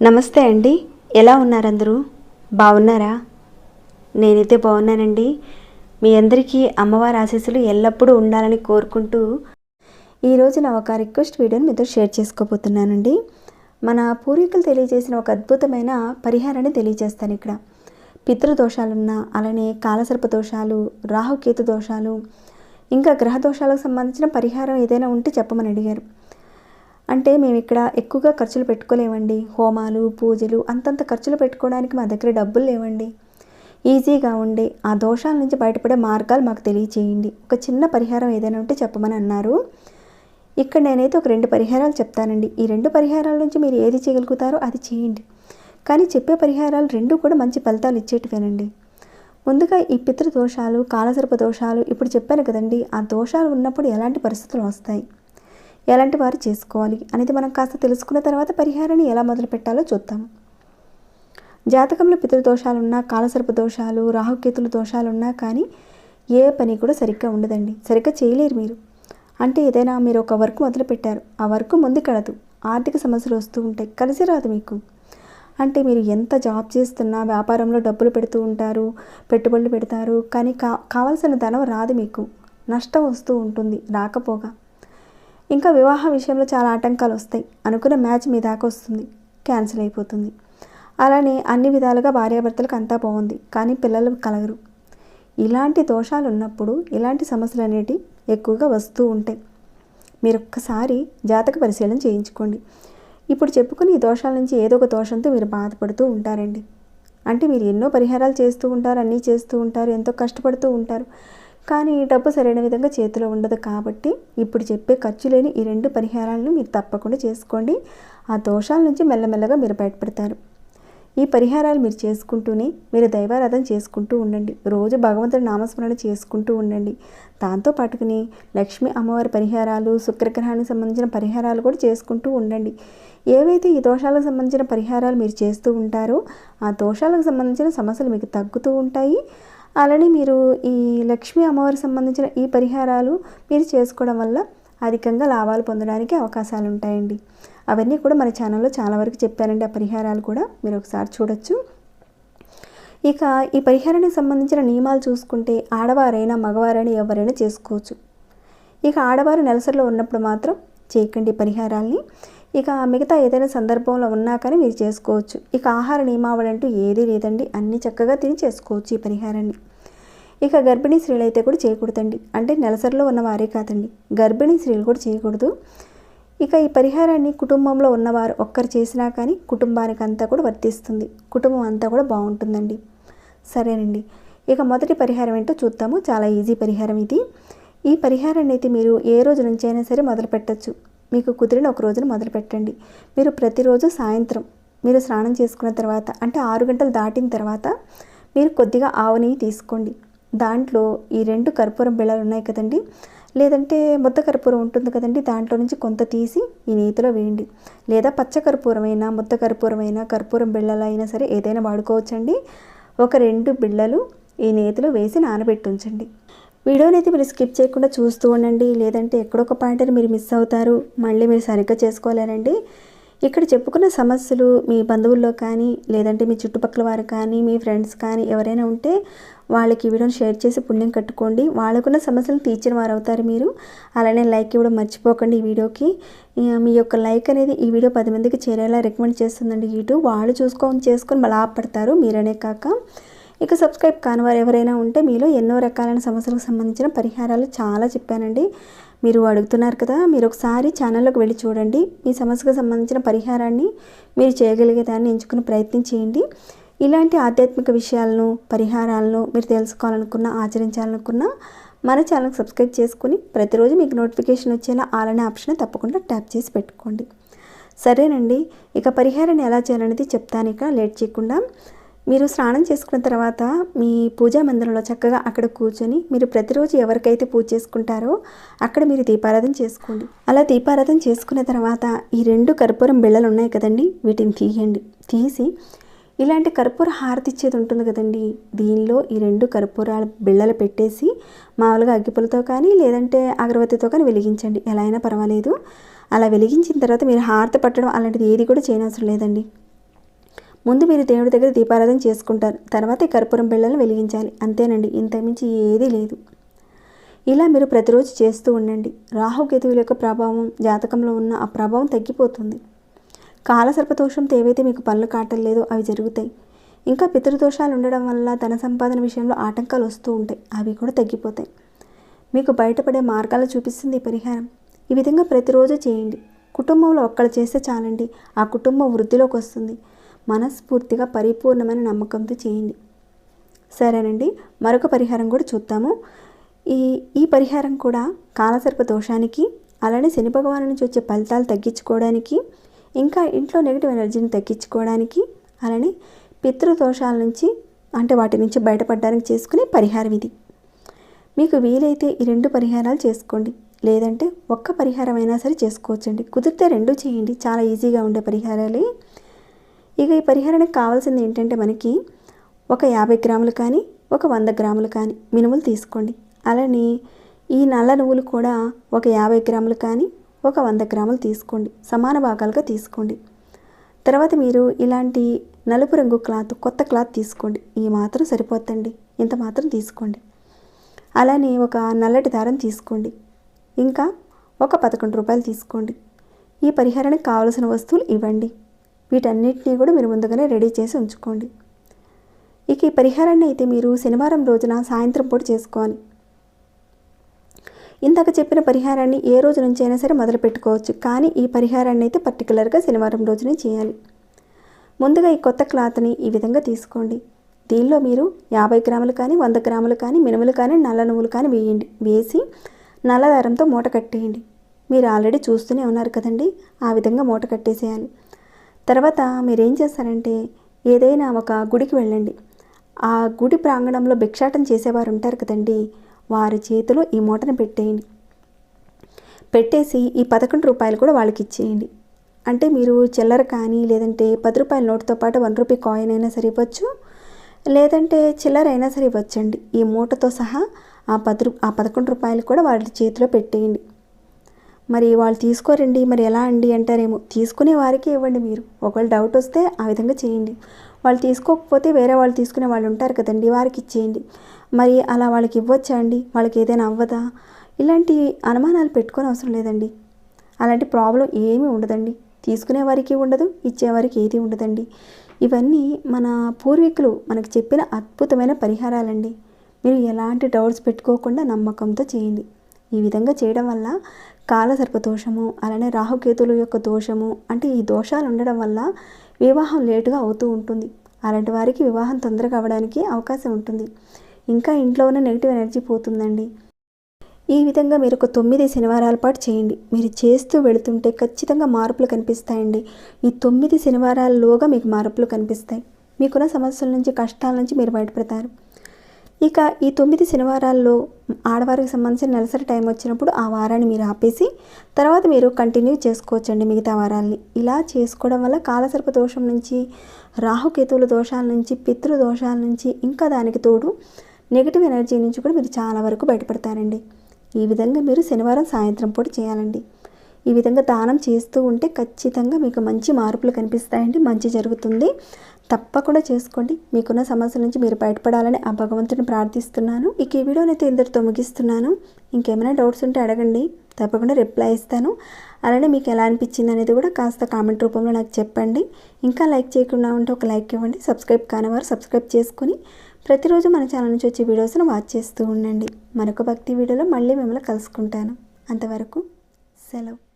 నమస్తే అండి. ఎలా ఉన్నారందరూ? బాగున్నారా? నేనైతే బాగున్నానండి. మీ అందరికీ అమ్మవారి ఆశీస్సులు ఎల్లప్పుడూ ఉండాలని కోరుకుంటూ ఈరోజు నా ఒక రిక్వెస్ట్ వీడియోని మీతో షేర్ చేసుకోబోతున్నానండి. మన పూర్వీకులు తెలియజేసిన ఒక అద్భుతమైన పరిహారాన్ని తెలియజేస్తాను ఇక్కడ. పితృదోషాలున్న అలానే కాలసర్ప దోషాలు రాహుకేతు దోషాలు ఇంకా గ్రహ దోషాలకు సంబంధించిన పరిహారం ఏదైనా ఉంటే చెప్పమని అడిగారు. అంటే మేము ఇక్కడ ఎక్కువగా ఖర్చులు పెట్టుకోలేమండి. హోమాలు పూజలు అంతంత ఖర్చులు పెట్టుకోవడానికి మా దగ్గర డబ్బులు లేవండి. ఈజీగా ఉండే ఆ దోషాల నుంచి బయటపడే మార్గాలు మాకు తెలియచేయండి. ఒక చిన్న పరిహారం ఏదైనా ఉంటే చెప్పమని అన్నారు. ఇక్కడ నేనైతే ఒక రెండు పరిహారాలు చెప్తానండి. ఈ రెండు పరిహారాల నుంచి మీరు ఏది చేయగలుగుతారో అది చేయండి. కానీ చెప్పే పరిహారాలు రెండూ కూడా మంచి ఫలితాలు ఇచ్చేటివేనండి. ముందుగా ఈ పితృ దోషాలు కాలసర్ప దోషాలు ఇప్పుడు చెప్పాను కదండి ఆ దోషాలు ఉన్నప్పుడు ఎలాంటి పరిస్థితులు వస్తాయి? ఎలాంటి వారు చేసుకోవాలి అనేది మనం కాస్త తెలుసుకున్న తర్వాత పరిహారాన్ని ఎలా మొదలు పెట్టాలో చూద్దాం. జాతకంలో పితృదోషాలున్నా కాలసర్ప దోషాలు రాహుకేతుల దోషాలున్నా కానీ ఏ పని కూడా సరిగ్గా ఉండదండి. సరిగ్గా చేయలేరు మీరు. అంటే ఏదైనా మీరు ఒక వర్క్ మొదలు పెట్టారు ఆ వర్క్ ముందుకెడదు ఆర్థిక సమస్యలు వస్తూ ఉంటాయి. కలిసి రాదు మీకు. అంటే మీరు ఎంత జాబ్ చేస్తున్నా వ్యాపారంలో డబ్బులు పెడుతూ ఉంటారు పెట్టుబడులు పెడతారు కానీ కా కావాల్సిన ధనం రాదు మీకు. నష్టం వస్తూ ఉంటుంది రాకపోగా. ఇంకా వివాహ విషయంలో చాలా ఆటంకాలు వస్తాయి. అనుకున్న మ్యాచ్ మీ దాకా వస్తుంది క్యాన్సిల్ అయిపోతుంది. అలానే అన్ని విధాలుగా భార్యాభర్తలకు అంతా బాగుంది కానీ పిల్లలు కలగరు. ఇలాంటి దోషాలు ఉన్నప్పుడు ఇలాంటి సమస్యలు అనేటివి ఎక్కువగా వస్తూ ఉంటాయి. మీరు ఒక్కసారి జాతక పరిశీలన చేయించుకోండి. ఇప్పుడు చెప్పుకుని ఈ దోషాల నుంచి ఏదో ఒక దోషంతో మీరు బాధపడుతూ ఉంటారండి. అంటే మీరు ఎన్నో పరిహారాలు చేస్తూ ఉంటారు అన్నీ చేస్తూ ఉంటారు ఎంతో కష్టపడుతూ ఉంటారు. కానీ డబ్బు సరైన విధంగా చేతిలో ఉండదు కాబట్టి ఇప్పుడు చెప్పే ఖర్చు లేని ఈ రెండు పరిహారాలను మీరు తప్పకుండా చేసుకోండి. ఆ దోషాల నుంచి మెల్లమెల్లగా మీరు బయటపడతారు. ఈ పరిహారాలు మీరు చేసుకుంటూనే మీరు దైవారాధన చేసుకుంటూ ఉండండి. రోజు భగవంతుడి నామస్మరణ చేసుకుంటూ ఉండండి. దాంతో పాటుకుని లక్ష్మీ అమ్మవారి పరిహారాలు శుక్రగ్రహానికి సంబంధించిన పరిహారాలు కూడా చేసుకుంటూ ఉండండి. ఏవైతే ఈ దోషాలకు సంబంధించిన పరిహారాలు మీరు చేస్తూ ఉంటారో ఆ దోషాలకు సంబంధించిన సమస్యలు మీకు తగ్గుతూ ఉంటాయి. అలానే మీరు ఈ లక్ష్మీ అమ్మవారికి సంబంధించిన ఈ పరిహారాలు మీరు చేసుకోవడం వల్ల అధికంగా లాభాలు పొందడానికి అవకాశాలు ఉంటాయండి. అవన్నీ కూడా మన ఛానల్లో చాలా వరకు చెప్పానండి. ఆ పరిహారాలు కూడా మీరు ఒకసారి చూడొచ్చు. ఇక ఈ పరిహారానికి సంబంధించిన నియమాలు చూసుకుంటే ఆడవారైనా మగవారైనా ఎవరైనా చేసుకోవచ్చు. ఇక ఆడవారు నెలసరిలో ఉన్నప్పుడు మాత్రం చేయకండి పరిహారాల్ని. ఇక మిగతా ఏదైనా సందర్భంలో ఉన్నా కానీ మీరు చేసుకోవచ్చు. ఇక ఆహార నియమావళి అంటూ ఏదీ లేదండి. అన్ని చక్కగా తిని చేసుకోవచ్చు ఈ పరిహారాన్ని. ఇక గర్భిణీ స్త్రీలు అయితే కూడా చేయకూడదండి. అంటే నెలసరిలో ఉన్న వారే కాదండి. గర్భిణీ స్త్రీలు కూడా చేయకూడదు. ఇక ఈ పరిహారాన్ని కుటుంబంలో ఉన్నవారు ఒక్కరు చేసినా కానీ కుటుంబానికి అంతా కూడా వర్తిస్తుంది. కుటుంబం అంతా కూడా బాగుంటుందండి. సరేనండి. ఇక మొదటి పరిహారం ఏంటో చూద్దాము. చాలా ఈజీ పరిహారం ఇది. ఈ పరిహారాన్ని అయితే మీరు ఏ రోజు నుంచి అయినా సరే మొదలు పెట్టచ్చు. మీకు కుదిరిన ఒక రోజున మొదలు పెట్టండి. మీరు ప్రతిరోజు సాయంత్రం మీరు స్నానం చేసుకున్న తర్వాత అంటే ఆరు గంటలు దాటిన తర్వాత మీరు కొద్దిగా ఆవు నెయ్యి తీసుకోండి. దాంట్లో ఈ రెండు కర్పూరం బిళ్ళలు ఉన్నాయి కదండి. లేదంటే ముద్ద కర్పూరం ఉంటుంది కదండి దాంట్లో నుంచి కొంత తీసి ఈ నేతిలో వేయండి. లేదా పచ్చ కర్పూరమైనా ముద్ద కర్పూరమైనా కర్పూరం బిళ్ళలు అయినా సరే ఏదైనా వాడుకోవచ్చండి. ఒక రెండు బిళ్ళలు ఈ నేతిలో వేసి నానబెట్టి ఉంచండి. వీడియోని అయితే మీరు స్కిప్ చేయకుండా చూస్తూ ఉండండి. లేదంటే ఎక్కడొక పాయింట్ని మీరు మిస్ అవుతారు. మళ్ళీ మీరు సరిగ్గా చేసుకోలేరండి. ఇక్కడ చెప్పుకున్న సమస్యలు మీ బంధువుల్లో కానీ లేదంటే మీ చుట్టుపక్కల వారు కానీ మీ ఫ్రెండ్స్ కానీ ఎవరైనా ఉంటే వాళ్ళకి ఈ వీడియోని షేర్ చేసి పుణ్యం కట్టుకోండి. వాళ్ళకున్న సమస్యలు తీర్చిన వారు అవుతారు మీరు. అలానే లైక్ ఇవ్వడం మర్చిపోకండి ఈ వీడియోకి. మీ యొక్క లైక్ అనేది ఈ వీడియో పది మందికి చేరేలా రికమెండ్ చేస్తుందండి యూట్యూబ్. వాళ్ళు చూసుకొని చేసుకొని లాభపడతారు మీరనే కాక. ఇక సబ్స్క్రైబ్ కాని వారు ఎవరైనా ఉంటే మీలో ఎన్నో రకాలైన సమస్యలకు సంబంధించిన పరిహారాలు చాలా చెప్పానండి. మీరు అడుగుతున్నారు కదా మీరు ఒకసారి ఛానల్లోకి వెళ్ళి చూడండి. మీ సమస్యకు సంబంధించిన పరిహారాన్ని మీరు చేయగలిగే దాన్ని ఎంచుకుని ప్రయత్నం చేయండి. ఇలాంటి ఆధ్యాత్మిక విషయాలను పరిహారాలను మీరు తెలుసుకోవాలనుకున్నా ఆచరించాలనుకున్నా మన ఛానల్కి సబ్స్క్రైబ్ చేసుకుని ప్రతిరోజు మీకు నోటిఫికేషన్ వచ్చేలా ఆలనే ఆప్షన్ తప్పకుండా ట్యాప్ చేసి పెట్టుకోండి. సరేనండి. ఇక పరిహారాన్ని ఎలా చేయాలనేది చెప్తాను. ఇక లేట్ చేయకుండా మీరు స్నానం చేసుకున్న తర్వాత మీ పూజా మందిరంలో చక్కగా అక్కడ కూర్చొని మీరు ప్రతిరోజు ఎవరికైతే పూజ చేసుకుంటారో అక్కడ మీరు దీపారాధన చేసుకోండి. అలా దీపారాధన చేసుకున్న తర్వాత ఈ రెండు కర్పూరం బిళ్ళలు ఉన్నాయి కదండి వీటిని తీయండి. తీసి ఇలాంటి కర్పూర హారతి ఇచ్చేది ఉంటుంది కదండి దీనిలో ఈ రెండు కర్పూరాల బిళ్ళలు పెట్టేసి మామూలుగా అగ్గిపులతో కానీ లేదంటే అగరబత్తితో కానీ వెలిగించండి. ఎలా అయినా పర్వాలేదు. అలా వెలిగించిన తర్వాత మీరు హారతి పట్టడం అలాంటిది ఏది కూడా చేయనవసరం లేదండి. ముందు మీరు దేవుడి దగ్గర దీపారాధన చేసుకుంటారు. తర్వాత కర్పూరం బిళ్ళలను వెలిగించాలి. అంతేనండి ఇంతమించి ఏదీ లేదు. ఇలా మీరు ప్రతిరోజు చేస్తూ ఉండండి. రాహుకేతువుల యొక్క ప్రభావం జాతకంలో ఉన్న ఆ ప్రభావం తగ్గిపోతుంది. కాలసర్పదోషంతో ఏవైతే మీకు పనులు కాటలేదో అవి జరుగుతాయి. ఇంకా పితృదోషాలు ఉండడం వల్ల ధన సంపాదన విషయంలో ఆటంకాలు వస్తూ ఉంటాయి. అవి కూడా తగ్గిపోతాయి. మీకు బయటపడే మార్గాలు చూపిస్తుంది ఈ పరిహారం. ఈ విధంగా ప్రతిరోజు చేయండి. కుటుంబంలో ఒక్కళ్ళు చేస్తే చాలండి. ఆ కుటుంబం వృద్ధిలోకి వస్తుంది. మనస్ఫూర్తిగా పరిపూర్ణమైన నమ్మకంతో చేయండి. సరేనండి. మరొక పరిహారం కూడా చూద్దాము. ఈ ఈ పరిహారం కూడా కాలసర్ప దోషానికి అలానే శని భగవాను నుంచి వచ్చే ఫలితాలు తగ్గించుకోవడానికి ఇంకా ఇంట్లో నెగిటివ్ ఎనర్జీని తగ్గించుకోవడానికి అలానే పితృదోషాల నుంచి అంటే వాటి నుంచి బయటపడడానికి చేసుకునే పరిహారం ఇది. మీకు వీలైతే ఈ రెండు పరిహారాలు చేసుకోండి. లేదంటే ఒక్క పరిహారం అయినా సరే చేసుకోవచ్చండి. కుదిరితే రెండు చేయండి. చాలా ఈజీగా ఉండే పరిహారాలే. ఇక ఈ పరిహారానికి కావాల్సింది ఏంటంటే మనకి ఒక యాభై గ్రాములు కానీ ఒక వంద గ్రాములు కానీ మినుములు తీసుకోండి. అలానే ఈ నల్ల నువ్వులు కూడా ఒక యాభై గ్రాములు కానీ ఒక వంద గ్రాములు తీసుకోండి. సమాన భాగాలుగా తీసుకోండి. తర్వాత మీరు ఇలాంటి నలుపు రంగు క్లాత్ కొత్త క్లాత్ తీసుకోండి. ఈ మాత్రం సరిపోతండి ఇంత మాత్రం తీసుకోండి. అలానే ఒక నల్లటి దారం తీసుకోండి. ఇంకా ఒక పదకొండు రూపాయలు తీసుకోండి. ఈ పరిహారానికి కావలసిన వస్తువులు ఇవ్వండి. వీటన్నిటినీ కూడా మీరు ముందుగానే రెడీ చేసి ఉంచుకోండి. ఇక ఈ పరిహారాన్ని అయితే మీరు శనివారం రోజున సాయంత్రం పూట చేసుకోవాలి. ఇందాక చెప్పిన పరిహారాన్ని ఏ రోజు నుంచి అయినా సరే మొదలు పెట్టుకోవచ్చు. కానీ ఈ పరిహారాన్ని అయితే పర్టికులర్గా శనివారం రోజునే చేయాలి. ముందుగా ఈ కొత్త క్లాత్ని ఈ విధంగా తీసుకోండి. దీనిలో మీరు యాభై గ్రాములు కానీ వంద గ్రాములు కానీ మినుములు కానీ నల్ల నువ్వులు కానీ వేయండి. వేసి నల్ల దారంతో మూట కట్టేయండి. మీరు ఆల్రెడీ చూస్తూనే ఉన్నారు కదండి ఆ విధంగా మూట కట్టేసేయాలి. తర్వాత మీరేం చేస్తారంటే ఏదైనా ఒక గుడికి వెళ్ళండి. ఆ గుడి ప్రాంగణంలో భిక్షాటం చేసేవారు ఉంటారు కదండి. వారి చేతిలో ఈ మూటను పెట్టేయండి. పెట్టేసి ఈ పదకొండు రూపాయలు కూడా వాళ్ళకి ఇచ్చేయండి. అంటే మీరు చిల్లర కానీ లేదంటే పది రూపాయల నోటుతో పాటు వన్ రూపీ కాయిన్ అయినా సరే ఇవ్వచ్చు లేదంటే చిల్లర అయినా సరే ఇవ్వచ్చండి ఈ మూటతో సహా ఆ పది రూ ఆ పదకొండు రూపాయలు కూడా వాళ్ళ చేతిలో పెట్టేయండి. మరి వాళ్ళు తీసుకోరండి మరి ఎలా అండి అంటారేమో. తీసుకునే వారికి ఇవ్వండి మీరు. ఒకవేళ డౌట్ వస్తే ఆ విధంగా చేయండి. వాళ్ళు తీసుకోకపోతే వేరే వాళ్ళు తీసుకునే వాళ్ళు ఉంటారు కదండి వారికి ఇచ్చేయండి. మరి అలా వాళ్ళకి ఇవ్వచ్చా అండి? వాళ్ళకి ఏదైనా అవ్వదా? ఇలాంటి అనుమానాలు పెట్టుకొని అవసరం లేదండి. అలాంటి ప్రాబ్లం ఏమీ ఉండదండి. తీసుకునే వారికి ఉండదు ఇచ్చేవారికి ఏది ఉండదండి. ఇవన్నీ మన పూర్వీకులు మనకు చెప్పిన అద్భుతమైన పరిహారాలండి. మీరు ఎలాంటి డౌట్స్ పెట్టుకోకుండా నమ్మకంతో చేయండి. ఈ విధంగా చేయడం వల్ల కాలసర్ప దోషము అలానే రాహుకేతుల యొక్క దోషము అంటే ఈ దోషాలు ఉండడం వల్ల వివాహం లేటుగా అవుతూ ఉంటుంది. అలాంటి వారికి వివాహం తొందరగా అవ్వడానికి అవకాశం ఉంటుంది. ఇంకా ఇంట్లో ఉన్న నెగిటివ్ ఎనర్జీ పోతుందండి. ఈ విధంగా మీరు ఒక తొమ్మిది శనివారాల పాటు చేయండి. మీరు చేస్తూ వెళుతుంటే ఖచ్చితంగా మార్పులు కనిపిస్తాయండి. ఈ తొమ్మిది శనివారాల్లోగా మీకు మార్పులు కనిపిస్తాయి. మీకున్న సమస్యల నుంచి కష్టాల నుంచి మీరు బయటపడతారు. ఇక ఈ తొమ్మిది శనివారాల్లో ఆడవారికి సంబంధించిన నెలసరి టైం వచ్చినప్పుడు ఆ వారాన్ని మీరు ఆపేసి తర్వాత మీరు కంటిన్యూ చేసుకోవచ్చండి మిగతా వారాల్ని. ఇలా చేసుకోవడం వల్ల కాలసర్ప దోషం నుంచి రాహుకేతువుల దోషాల నుంచి పితృ దోషాల నుంచి ఇంకా దానికి తోడు నెగిటివ్ ఎనర్జీ నుంచి కూడా మీరు చాలా వరకు బయటపడతారండి. ఈ విధంగా మీరు శనివారం సాయంత్రం పూట చేయాలండి. ఈ విధంగా దానం చేస్తూ ఉంటే ఖచ్చితంగా మీకు మంచి మార్పులు కనిపిస్తాయండి మంచి జరుగుతుంది. తప్పకుండా చేసుకోండి. మీకున్న సమస్యల నుంచి మీరు బయటపడాలని ఆ భగవంతుని ప్రార్థిస్తున్నాను. ఇక ఈ వీడియోనైతే ఇందరితో ముగిస్తున్నాను. ఇంకేమైనా డౌట్స్ ఉంటే అడగండి. తప్పకుండా రిప్లై ఇస్తాను. అలానే మీకు ఎలా అనిపించింది అనేది కూడా కాస్త కామెంట్ రూపంలో నాకు చెప్పండి. ఇంకా లైక్ చేయకుండా ఉంటే ఒక లైక్ ఇవ్వండి. సబ్స్క్రైబ్ కానివారు సబ్స్క్రైబ్ చేసుకుని ప్రతిరోజు మన ఛానల్ నుంచి వచ్చే వీడియోస్ను వాచ్ చేస్తూ ఉండండి. మరొక భక్తి వీడియోలో మళ్ళీ మిమ్మల్ని కలుసుకుంటాను. అంతవరకు సెలవు.